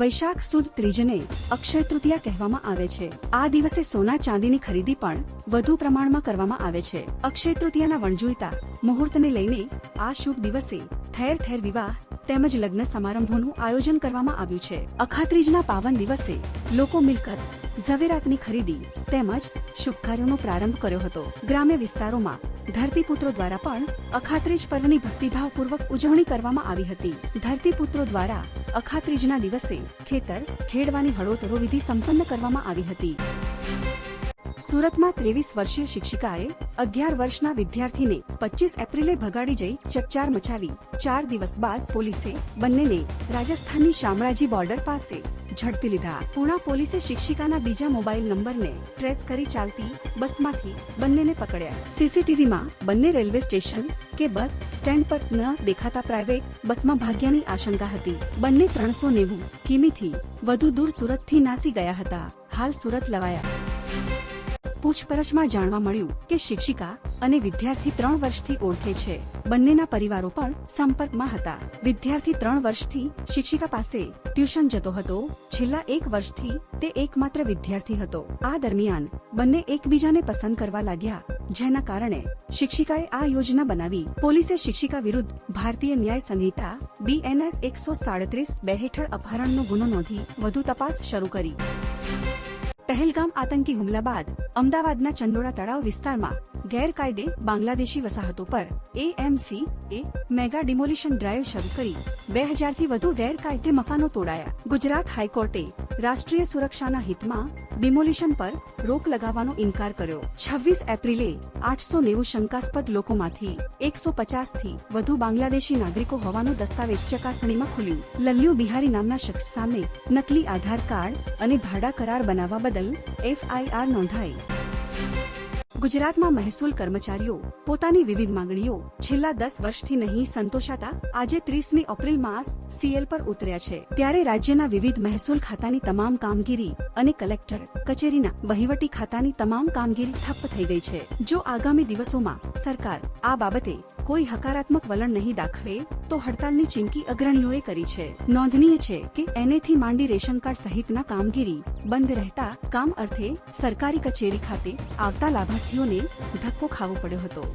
વૈશાખ સુદ ત્રીજને અક્ષય તૃતીયા કહેવામાં આવે છે. આ દિવસે સોના ચાંદીની ખરીદી પણ વધુ પ્રમાણમાં કરવામાં આવે છે. અક્ષય તૃતીયાના વણજોઈતા મુહૂર્તને લઈને આ શુભ દિવસે ઠેર ઠેર વિવાહ તેમજ લગ્ન સમારંભોનું આયોજન કરવામાં આવ્યું છે. અખાત્રીજના પાવન દિવસે લોકો મિલકત, ઝવેરાતની ખરીદી તેમજ શુભ કાર્યોનો પ્રારંભ કર્યો હતો. ગ્રામ્ય વિસ્તારોમાં ધરતીપુત્રો દ્વારા પણ અખાત્રીજ પર્વની ભક્તિભાવપૂર્વક ઉજવણી કરવામાં આવી હતી. ધરતીપુત્રો દ્વારા અખાત્રીજના દિવસે ખેતર, ખેડવાની હળોતરો વિધિ સંપન્ન કરવામાં આવી હતી. સુરતમાં ત્રેવીસ વર્ષીય શિક્ષિકાએ અગિયાર વર્ષના વિદ્યાર્થીને પચીસ એપ્રિલે ભગાડી જઈ ચકચાર મચાવી, ચાર દિવસ બાદ પોલીસે બંનેને રાજસ્થાનની શામળાજી બોર્ડર પાસે ઝડપી લીધા. પુણા પોલીસે શિક્ષિકાના બીજા મોબાઈલ નંબરને ટ્રેસ કરી ચાલતી બસમાંથી બંનેને પકડ્યા. સીસીટીવીમાં બંને રેલવે સ્ટેશન કે બસ સ્ટેન્ડ પર ન દેખાતા પ્રાઇવેટ બસમાં ભાગ્યાની આશંકા હતી. બંને ત્રણસો નેવું કિમીથી વધુ દૂર સુરતથી નાસી ગયા હતા. હાલ સુરત લવાયા. પૂછપરછમાં જાણવા મળ્યું કે શિક્ષિકા અને વિદ્યાર્થી ત્રણ વર્ષથી ઓળખે છે. બંનેના પરિવારો પણ સંપર્કમાં હતા. વિદ્યાર્થી ત્રણ વર્ષથી શિક્ષિકા પાસે ટ્યુશન જતો હતો. છેલ્લા એક વર્ષથી તે એકમાત્ર વિદ્યાર્થી હતો. આ દરમિયાન બંને એકબીજાને પસંદ કરવા લાગ્યા, જેના કારણે શિક્ષિકાએ આ યોજના બનાવી. પોલીસે શિક્ષિકા વિરુદ્ધ ભારતીય ન્યાય સંહિતા બીએનએસ એકસો સાડત્રીસ બે હેઠળ અપહરણનો ગુનો નોંધી વધુ તપાસ શરૂ કરી. પહેલગામ આતંકી હુમલા બાદ અમદાવાદના ચંડોળા તળાવ વિસ્તારમાં ગેરકાયદે બાંગ્લાદેશી વસાહતો પર એએમસી એ મેગા ડિમોલિશન ડ્રાઈવ શરૂ કરી. બે હજારથી વધુ ગેરકાયદે મકાનો તોડાયા. ગુજરાત હાઈકોર્ટે રાષ્ટ્રીય સુરક્ષાના હિતમાં ડિમોલિશન પર રોક લગાવવાનો ઇનકાર કર્યો. છવ્વીસ એપ્રિલે આઠસો નેવું શંકાસ્પદ લોકોમાંથી એકસો પચાસથી વધુ બાંગ્લાદેશી નાગરિકો હોવાનું દસ્તાવેજ ચકાસણીમાં ખુલ્યું. લલ્લુ બિહારી નામના શખ્સ સામે નકલી આધાર કાર્ડ અને ભાડા કરાર બનાવવા બદલ એફઆઈઆર નોંધાઈ. ગુજરાતમાં મહેસૂલ કર્મચારીઓ, પોતાની વિવિધ માંગણીઓ છેલ્લા દસ વર્ષથી નહીં સંતોષાતા આજે ત્રીસમી એપ્રિલ માસ સીએલ પર ઉતર્યા છે. ત્યારે રાજ્યના વિવિધ મહેસૂલ ખાતાની તમામ કામગીરી અને કલેક્ટર કચેરીના વહીવટી ખાતાની તમામ કામગીરી ઠપ્પ થઈ ગઈ છે. જો આગામી દિવસોમાં સરકાર આ બાબતે કોઈ હકારાત્મક વલણ નહીં દાખવે તો હડતાલની ચીમકી અગ્રણીઓએ કરી છે. નોંધનીય છે કે એનેથી માંડી રેશન કાર્ડ સહિતના કામગીરી બંધ રહેતા કામ અર્થે સરકારી કચેરી ખાતે આવતા લાભાર્થીઓને ધક્કો ખાવો પડ્યો હતો.